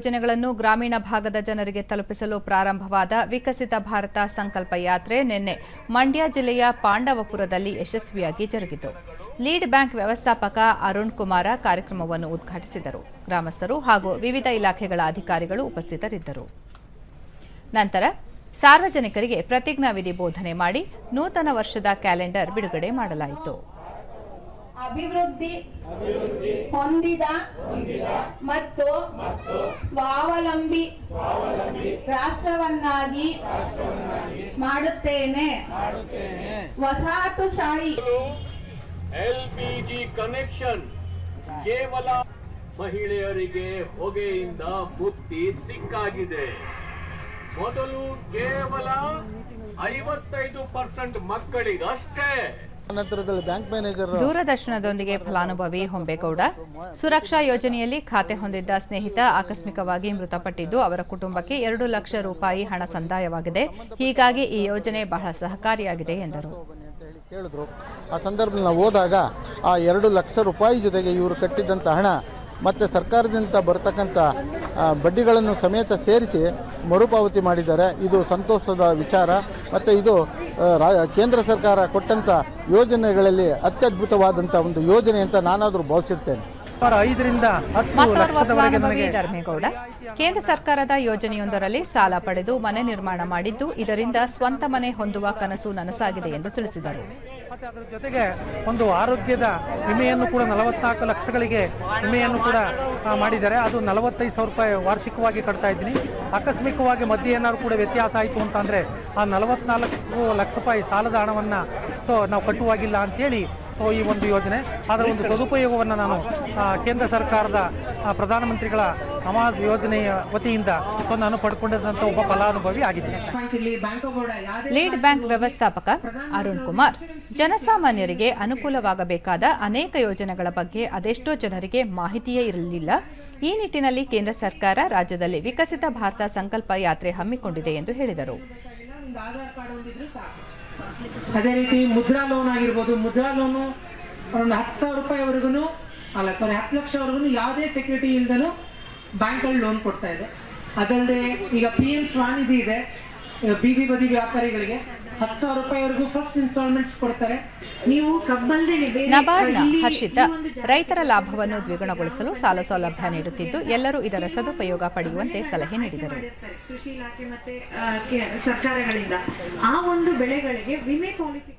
ಯೋಜನೆಗಳನ್ನು ಗ್ರಾಮೀಣ ಭಾಗದ ಜನರಿಗೆ ತಲುಪಿಸಲು ಪ್ರಾರಂಭವಾದ ವಿಕಸಿತ ಭಾರತ ಸಂಕಲ್ಪ ಯಾತ್ರೆ ನಿನ್ನೆ ಮಂಡ್ಯ ಜಿಲ್ಲೆಯ ಪಾಂಡವಪುರದಲ್ಲಿ ಯಶಸ್ವಿಯಾಗಿ ಜರುಗಿತು. ಲೀಡ್ ಬ್ಯಾಂಕ್ ವ್ಯವಸ್ಥಾಪಕ ಅರುಣ್ ಕುಮಾರ ಕಾರ್ಯಕ್ರಮವನ್ನು ಉದ್ಘಾಟಿಸಿದರು. ಗ್ರಾಮಸ್ಥರು ಹಾಗೂ ವಿವಿಧ ಇಲಾಖೆಗಳ ಅಧಿಕಾರಿಗಳು ಉಪಸ್ಥಿತರಿದ್ದರು. ನಂತರ ಸಾರ್ವಜನಿಕರಿಗೆ ಪ್ರತಿಜ್ಞಾವಿಧಿ ಬೋಧನೆ ಮಾಡಿ ನೂತನ ವರ್ಷದ ಕ್ಯಾಲೆಂಡರ್ ಬಿಡುಗಡೆ ಮಾಡಲಾಯಿತು. ಅಭಿವೃದ್ಧಿ ಹೊಂದಿದ ಮತ್ತು ಸ್ವಾವಲಂಬಿ ರಾಷ್ಟ್ರವನ್ನಾಗಿ ಮಾಡುತ್ತೇನೆ. ವಸಾಹತುಶಾಹಿ ಎಲ್ಪಿಜಿ ಕನೆಕ್ಷನ್ ಕೇವಲ ಮಹಿಳೆಯರಿಗೆ ಹೊಗೆಯಿಂದ ಮುಕ್ತಿ ಸಿಕ್ಕಾಗಿದೆ. ಮೊದಲು ಕೇವಲ ಐವತ್ತೈದು ಪರ್ಸೆಂಟ್ ಮಕ್ಕಳಿಗಷ್ಟೇ ನಂತರದಲ್ಲಿ ಬ್ಯಾಂಕ್ ಮ್ಯಾನೇಜರ್ ದೂರದರ್ಶನದೊಂದಿಗೆ ಫಲಾನುಭವಿ ಹೊಂಬೇಗೌಡ ಸುರಕ್ಷಾ ಯೋಜನೆಯಲ್ಲಿ ಖಾತೆ ಹೊಂದಿದ್ದ ಸ್ನೇಹಿತ ಆಕಸ್ಮಿಕವಾಗಿ ಮೃತಪಟ್ಟಿದ್ದು ಅವರ ಕುಟುಂಬಕ್ಕೆ ಎರಡು ಲಕ್ಷ ರೂಪಾಯಿ ಹಣ ಸಂದಾಯವಾಗಿದೆ. ಹೀಗಾಗಿ ಈ ಯೋಜನೆ ಬಹಳ ಸಹಕಾರಿಯಾಗಿದೆ ಎಂದರು. ಆ ಸಂದರ್ಭದಲ್ಲಿ ನಾವು ಹೋದಾಗ ಆ ಎರಡು ಲಕ್ಷ ರೂಪಾಯಿ ಜೊತೆಗೆ ಇವರು ಕಟ್ಟಿದ್ದಂಥ ಹಣ ಮತ್ತು ಸರ್ಕಾರದಿಂದ ಬರ್ತಕ್ಕಂಥ ಬಡ್ಡಿಗಳನ್ನು ಸಮೇತ ಸೇರಿಸಿ ಮರುಪಾವತಿ ಮಾಡಿದ್ದಾರೆ. ಇದು ಸಂತೋಷದ ವಿಚಾರ. ಮತ್ತು ಇದು ಕೇಂದ್ರ ಸರ್ಕಾರ ಕೊಟ್ಟಂಥ ಯೋಜನೆಗಳಲ್ಲಿ ಅತ್ಯದ್ಭುತವಾದಂಥ ಒಂದು ಯೋಜನೆ ಅಂತ ನಾನಾದರೂ ಭಾವಿಸಿರ್ತೇನೆ. ಮತ್ತೋರ್ವ ಐದರಿಂದ ಫಲಾನುಭವಿ ಧರ್ಮೇಗೌಡ. ಕೇಂದ್ರ ಸರ್ಕಾರದ ಯೋಜನೆಯೊಂದರಲ್ಲಿ ಸಾಲ ಪಡೆದು ಮನೆ ನಿರ್ಮಾಣ ಮಾಡಿದ್ದು ಇದರಿಂದ ಸ್ವಂತ ಮನೆ ಹೊಂದುವ ಕನಸು ನನಸಾಗಿದೆ ಎಂದು ತಿಳಿಸಿದರು. ಮತ್ತೆ ಅದರ ಜೊತೆಗೆ ಒಂದು ಆರೋಗ್ಯದ ವಿಮೆಯನ್ನು ಕೂಡ ನಲವತ್ನಾಲ್ಕು ಲಕ್ಷಗಳಿಗೆ ವಿಮೆಯನ್ನು ಕೂಡ ಮಾಡಿದ್ದಾರೆ. ಅದು ನಲವತ್ತೈದು ಸಾವಿರ ರೂಪಾಯಿ ವಾರ್ಷಿಕವಾಗಿ ಕಟ್ತಾ ಇದ್ದೀನಿ. ಆಕಸ್ಮಿಕವಾಗಿ ಮಧ್ಯೆ ಏನಾದ್ರು ಕೂಡ ವ್ಯತ್ಯಾಸ ಆಯಿತು ಅಂತಂದರೆ ಆ ನಲವತ್ನಾಲ್ಕು ಲಕ್ಷ ರೂಪಾಯಿ ಸಾಲದ ಹಣವನ್ನು ಸೊ ನಾವು ಕಟ್ಟುವಾಗಿಲ್ಲ ಅಂತೇಳಿ ಸೊ ಈ ಒಂದು ಯೋಜನೆ, ಅದರ ಒಂದು ಸದುಪಯೋಗವನ್ನು ನಾನು ಕೇಂದ್ರ ಸರ್ಕಾರದ ಪ್ರಧಾನಮಂತ್ರಿಗಳ ಆವಾಸ್ ಯೋಜನೆಯ ವತಿಯಿಂದ ನಾನು ಪಡ್ಕೊಂಡಿದ್ದಂಥ ಒಬ್ಬ ಫಲಾನುಭವಿ ಆಗಿದೆ ಲೀಡ್ ಬ್ಯಾಂಕ್ ವ್ಯವಸ್ಥಾಪಕ ಅರುಣ್ ಕುಮಾರ್, ಜನಸಾಮಾನ್ಯರಿಗೆ ಅನುಕೂಲವಾಗಬೇಕಾದ ಅನೇಕ ಯೋಜನೆಗಳ ಬಗ್ಗೆ ಅದೆಷ್ಟೋ ಜನರಿಗೆ ಮಾಹಿತಿಯೇ ಇರಲಿಲ್ಲ. ಈ ನಿಟ್ಟಿನಲ್ಲಿ ಕೇಂದ್ರ ಸರ್ಕಾರ ರಾಜ್ಯದಲ್ಲಿ ವಿಕಸಿತ ಭಾರತ ಸಂಕಲ್ಪ ಯಾತ್ರೆ ಹಮ್ಮಿಕೊಂಡಿದೆ ಎಂದು ಹೇಳಿದರು. ಒಂದು ಆಧಾರ್ ಕಾರ್ಡ್ ಒಂದಿದ್ರೆ ಸಾಕು. ಅದೇ ರೀತಿ ಮುದ್ರಾ ಲೋನ್ ಆಗಿರ್ಬೋದು. ಮುದ್ರಾ ಲೋನು ಒಂದು ಹತ್ತು ಸಾವಿರ ರೂಪಾಯಿವರೆಗೂ, ಅಲ್ಲ ಸಾರಿ ಹತ್ತು ಲಕ್ಷವರೆಗೂ ಯಾವುದೇ ಸೆಕ್ಯೂರಿಟಿ ಇಲ್ದನು ಬ್ಯಾಂಕ್ಗಳು ಲೋನ್ ಕೊಡ್ತಾ ಇದೆ. ಅದಲ್ಲದೆ ಈಗ ಪಿ ಎಂ ಸ್ವಾನಿಧಿ ಇದೆ. ಬೀದಿ ಬದಿ ವ್ಯಾಪಾರಿಗಳಿಗೆ ಹತ್ತು ಸಾವಿರ ರೂಪಾಯಿವರೆಗೂ ಫಸ್ಟ್ ಇನ್ಸ್ಟಾಲ್ಮೆಂಟ್ಸ್ ಕೊಡ್ತಾರೆ. ನೀವು ಕಬ್ಬಲ್ದೆ ನಬಾರ್ಡ್ನ ಹರ್ಷಿತಾ ರೈತರ ಲಾಭವನ್ನು ದ್ವಿಗುಣಗೊಳಿಸಲು ಸಾಲ ಸೌಲಭ್ಯ ನೀಡುತ್ತಿದ್ದು ಎಲ್ಲರೂ ಇದರ ಸದುಪಯೋಗ ಪಡೆಯುವಂತೆ ಸಲಹೆ ನೀಡಿದರು. ಕೃಷಿ ಇಲಾಖೆ ಮತ್ತೆ ಸರ್ಕಾರಗಳಿಂದ ಆ ಒಂದು ಬೆಳೆಗಳಿಗೆ ವಿಮೆ ಪಾಲಿಸಿ